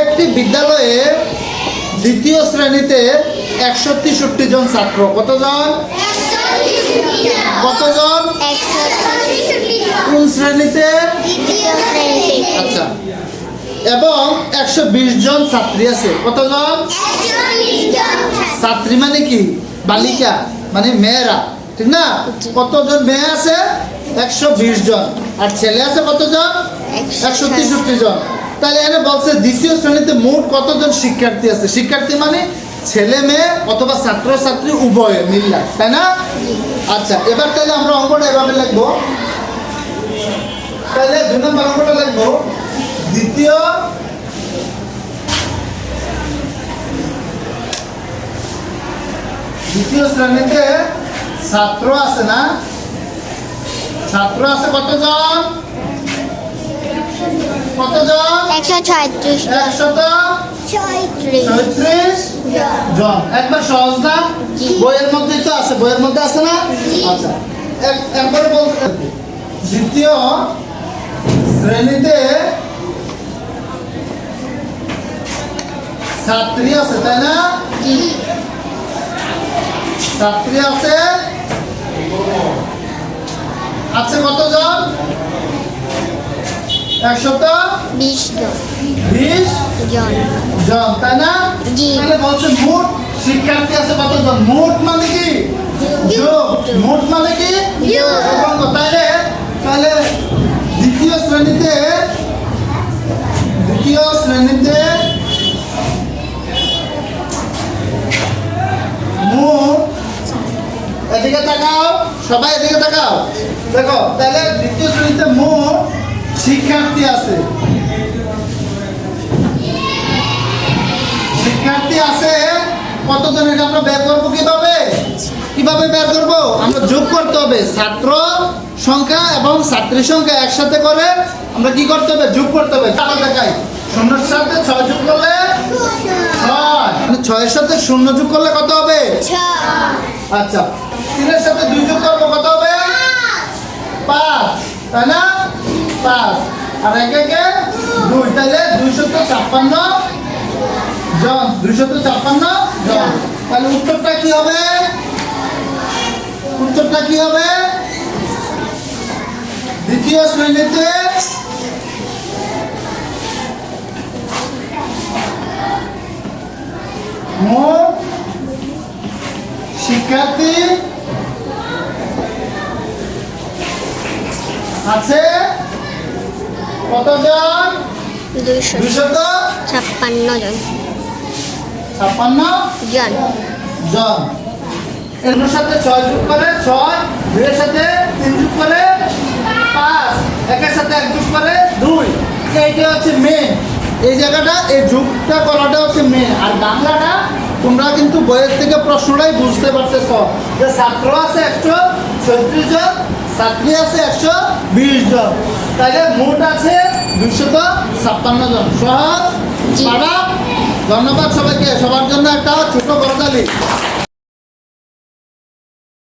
একটি বিদ্যালয়ে দ্বিতীয় শ্রেণীতে একশো তেষট্টি জন ছাত্র। কতজন? কতজন? কোন শ্রেণীতে? আচ্ছা। এবং একশো বিশ জন ছাত্রী আছে। কতজন? ছাত্রী মানে কি? বালিকা মানে মেয়েরা। ঠিক না? কতজন মেয়ে আছে? একশো বিশ জন। আর ছেলে আছে কতজন? একশো তেষট্টি জন। তাহলে এখানে বলছে দ্বিতীয় শ্রেণীতে মোট কতজন শিক্ষার্থী আছে? শিক্ষার্থী মানে ছেলে, মেয়ে অথবা ছাত্র, ছাত্রী, উভয়ে মিল্লা, তাই না? আচ্ছা এবার তাহলে আমরা অঙ্কটা এভাবে লিখব। তাহলে দুই নম্বর অঙ্কটা লিখব। দ্বিতীয় দ্বিতীয় শ্রেণীতে ছাত্র আছে না? ছাত্র আছে কতজন? কতজন? একশো ছয়ত্রিশ একশত? ছয়ত্রিশ। জন। একবার সহজ না? জি। বইয়ের মধ্যে তো আছে বইয়ের মধ্যে আছে না? আচ্ছা। একবারে বলতে দ্বিতীয় শ্রেণীতে ছাত্রী আছে তাই না? ছাত্রী আছে? আছে কতজন? একশত বিশ বিশ জন। জন তাই না? তাহলে বলছে মোট শিক্ষার্থী আছে কতজন? মোট মানে কি? মোট। মানে কি? তাহলে তাহলে দ্বিতীয় শ্রেণীতে দ্বিতীয় শ্রেণীতে মোট। এদিকে তাকাও। সবাই এদিকে তাকাও। দেখো তাহলে দ্বিতীয় শ্রেণীতে মোট শিক্ষার্থী আছে। শিক্ষার্থী আছে, কতজনের আমরা বের করব কীভাবে? কীভাবে বের করব? আমরা যোগ করতে হবে। ছাত্র সংখ্যা এবং ছাত্রী সংখ্যা একসাথে করে আমরা কি করতে হবে? যোগ করতে হবে। মানে ছয়ের সাথে শূন্য যোগ করলে কত হবে? আচ্ছা। তিনের সাথে দুই যোগ করব কত হবে? পাঁচ। তাই না? আর এক একে দুই তাহলে দুইশত ছাপ্পান্ন। জন দুইশত ছাপ্পান্ন জন। তাহলে উত্তরটা কি হবে? উত্তরটা কি হবে? দ্বিতীয় শ্রেণীতে মোট শিক্ষার্থী আছে কতজন দুইশো দুইশত ছাপ্পান্ন জন। ছাপ্পান্ন জন। জন। এর সাথে ছয় যোগ করে ছয় দুইয়ের সাথে তিন যোগ করে পাঁচ একের সাথে এক যোগ করে দুই। এইটা হচ্ছে মেন এই জায়গাটা এই যুগটা করাটা হচ্ছে মেন আর বাংলাটা তোমরা কিন্তু বইয়ের থেকে প্রশ্নটাই বুঝতে পারতেছ। যে ছাত্র আছে একশো ছত্রিশ জন ছাত্রী আছে একশো বিশ জন। তাহলে মোট আছে দুশত ছাপ্পান্ন জন। সহজ? ধন্যবাদ সবাইকে। সবার জন্য একটা ছোট করতালি